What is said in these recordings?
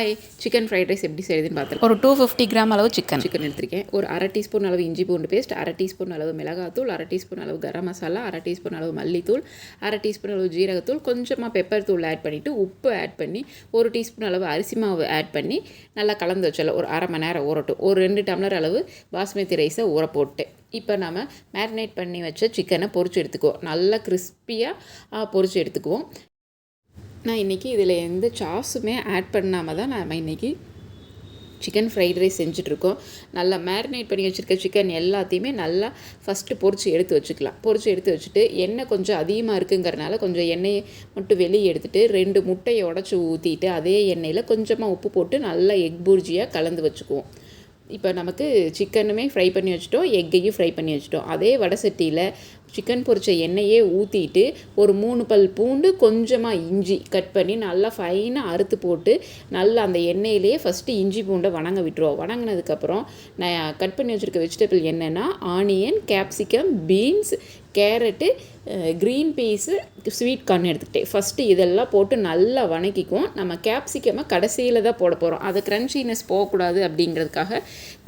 Hi chicken fried rice எப்படி செய்யுதுன்னு பார்த்துருக்கோம் ஒரு டூ ஃபிஃப்டி கிராம் அளவு சிக்கன் சிக்கன் எடுத்திருக்கேன். ஒரு அரை டீஸ்பூன் அளவு இஞ்சி பூண்டு பேஸ்ட் அரை டீஸ்பூன் அளவு மிளகாத்தூள் அரை டீஸ்பூன் அளவு கரம் மசாலா அரை டீஸ்பூன் அளவு மல்லித்தூள் அரை டீஸ்பூன் அளவு ஜீரகத்தூள் கொஞ்சமாக பெப்பர் தூள் ஆட் பண்ணிவிட்டு உப்பு ஆட் பண்ணி ஒரு டீஸ்பூன் அளவு அரிசி மாவு ஆட் பண்ணி நல்லா கலந்து வச்சல ஒரு அரை மணி நேரம் ஊறட்டும். ஒரு ரெண்டு டம்ளர் அளவு பாஸ்மதி ரைஸை ஊற போட்டேன் இப்போ நம்ம மேரினேட் பண்ணி வச்ச சிக்கனை பொரிச்சு எடுத்துக்குவோம். நல்லா கிறிஸ்பியாக பொரிச்சு எடுத்துக்குவோம். நான் இன்றைக்கி இதில் எந்த சாஸுமே ஆட் பண்ணாமல் தான் நம்ம இன்றைக்கி சிக்கன் ஃப்ரைட் ரைஸ் செஞ்சுட்ருக்கோம் நல்லா மேரினேட் பண்ணி வச்சுருக்க சிக்கன் எல்லாத்தையுமே நல்லா ஃபஸ்ட்டு பொரிச்சு எடுத்து வச்சுக்கலாம். பொறிச்சு எடுத்து வச்சுட்டு எண்ணெய் கொஞ்சம் அதிகமாக இருக்குங்கிறனால கொஞ்சம் எண்ணெயை மட்டும் வெளியே எடுத்துகிட்டு ரெண்டு முட்டையை உடச்சி ஊற்றிட்டு அதே எண்ணெயில் கொஞ்சமாக உப்பு போட்டு நல்லா எக் பூர்ஜியாக கலந்து வச்சுக்குவோம். இப்போ நமக்கு சிக்கனுமே ஃப்ரை பண்ணி வச்சுட்டோம் எக்கையும் ஃப்ரை பண்ணி வச்சுட்டோம். அதே வடை சட்டியில் சிக்கன் பொரிச்ச எண்ணெயே ஊற்றிட்டு ஒரு மூணு பல் பூண்டு கொஞ்சமாக இஞ்சி கட் பண்ணி நல்லா ஃபைனாக அறுத்து போட்டு நல்லா அந்த எண்ணெயிலேயே ஃபஸ்ட்டு இஞ்சி பூண்டை வணங்க விட்டுருவோம். வணங்கினதுக்கப்புறம் நான் கட் பண்ணி வச்சுருக்க வெஜிடபிள் என்னென்னா onion capsicum beans carrot green peas sweet corn எடுத்துக்கிட்டேன். ஃபஸ்ட்டு இதெல்லாம் போட்டு நல்லா வணக்கிக்குவோம். நம்ம கேப்சிக்கமாக கடைசியில் தான் போட போகிறோம் அது க்ரன்ச்சினஸ் போகக்கூடாது அப்படிங்கிறதுக்காக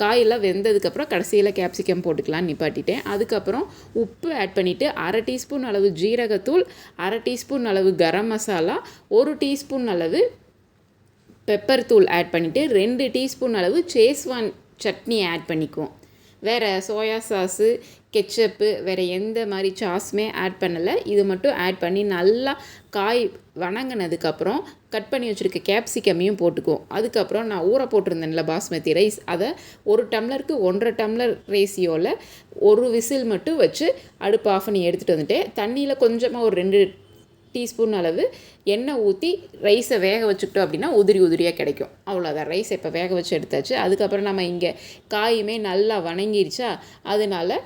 காயெல்லாம் வெந்ததுக்கப்புறம் கடைசியில் கேப்சிக்கம் போட்டுக்கலாம் நிப்பாட்டிட்டேன். அதுக்கப்புறம் உப்பு ஆட் பண்ணிவிட்டு அரை டீஸ்பூன் அளவு ஜீரகத்தூள் அரை டீஸ்பூன் அளவு கரம் மசாலா ஒரு டீஸ்பூன் அளவு பெப்பர் தூள் ஆட் பண்ணிவிட்டு ரெண்டு டீஸ்பூன் அளவு சேஸ்வான் சட்னி ஆட் பண்ணிக்குவோம். வேறு சோயா சாஸு கெச்சப்பு வேறு எந்த மாதிரி சாஸுமே ஆட் பண்ணலை. இது மட்டும் ஆட் பண்ணி நல்லா காய் வணங்கினதுக்கப்புறம் கட் பண்ணி வச்சுருக்க கேப்சிகமையும் போட்டுக்குவோம் அதுக்கப்புறம் நான் ஊற போட்டிருந்தேன்ல பாஸ்மதி ரைஸ் அதை ஒரு டம்ளருக்கு ஒன்றரை டம்ளர் ரேசியோவில் ஒரு விசில் மட்டும் வச்சு அடுப்பு ஆஃப் பண்ணி எடுத்துகிட்டு வந்துட்டேன். தண்ணியில் கொஞ்சமாக ஒரு ரெண்டு டீஸ்பூன் அளவு எண்ணெய் ஊற்றி ரைஸை வேக வச்சுக்கிட்டோம் அப்படின்னா உதிரி உதிரியாக கிடைக்கும். அவ்வளோதான் ரைஸ் இப்போ வேக வச்சு எடுத்தாச்சு. அதுக்கப்புறம் நம்ம இங்கே காயுமே நல்லா வணங்கிருச்சா? அதனால்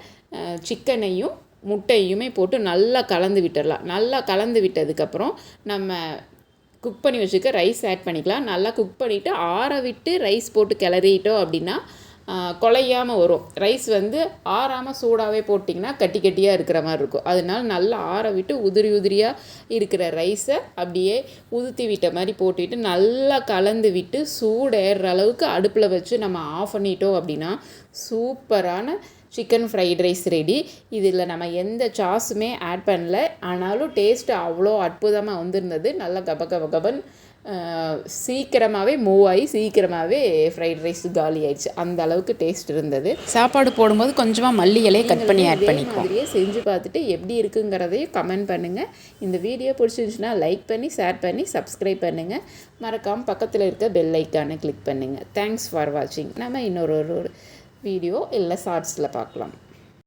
சிக்கனையும் முட்டையுமே போட்டு நல்லா கலந்து விட்டுடலாம் நல்லா கலந்து விட்டதுக்கப்புறம் நம்ம குக் பண்ணி வச்சுக்க ரைஸ் ஆட் பண்ணிக்கலாம். நல்லா குக் பண்ணிவிட்டு ஆற விட்டு ரைஸ் போட்டு கிளறிட்டோம் அப்படின்னா குலையாமல் வரும். ரைஸ் வந்து ஆறாமல் சூடாகவே போட்டிங்கன்னா கட்டி கட்டியாக இருக்கிற மாதிரி இருக்கும். அதனால நல்லா ஆற விட்டு உதிரி உதிரியாக இருக்கிற ரைஸை அப்படியே உதுத்தி விட்ட மாதிரி போட்டுவிட்டு நல்லா கலந்து விட்டு சூடு ஏறுற அளவுக்கு அடுப்பில் வச்சு நம்ம ஆஃப் பண்ணிட்டோம் அப்படின்னா சூப்பரான சிக்கன் ஃப்ரைட் ரைஸ் ரெடி இதில் நம்ம எந்த சாஸுமே ஆட் பண்ணல. ஆனாலும் டேஸ்ட்டு அவ்வளோ அற்புதமாக வந்திருந்தது. நல்லா கப கப கபன் சீக்கிரமாகவே மூவ் ஆகி சீக்கிரமாகவே ஃப்ரைட் ரைஸ் காலி ஆயிடுச்சு. அந்த அளவுக்கு டேஸ்ட் இருந்தது. சாப்பாடு போடும்போது கொஞ்சமாக மல்லி இலையை கட் பண்ணி ஆட் பண்ணிக்குவோம் மாதிரியே செஞ்சு பார்த்துட்டு எப்படி இருக்குங்கிறதையும் கமெண்ட் பண்ணுங்கள் இந்த வீடியோ பிடிச்சிருந்துச்சுன்னா லைக் பண்ணி ஷேர் பண்ணி சப்ஸ்கிரைப் பண்ணுங்கள் மறக்காமல் பக்கத்தில் இருக்க பெல் ஐக்கானை கிளிக் பண்ணுங்கள் தேங்க்ஸ் ஃபார் வாட்சிங் நம்ம இன்னொரு ஒரு வீடியோ இல்லை ஷார்ட்ஸில் பார்க்கலாம்.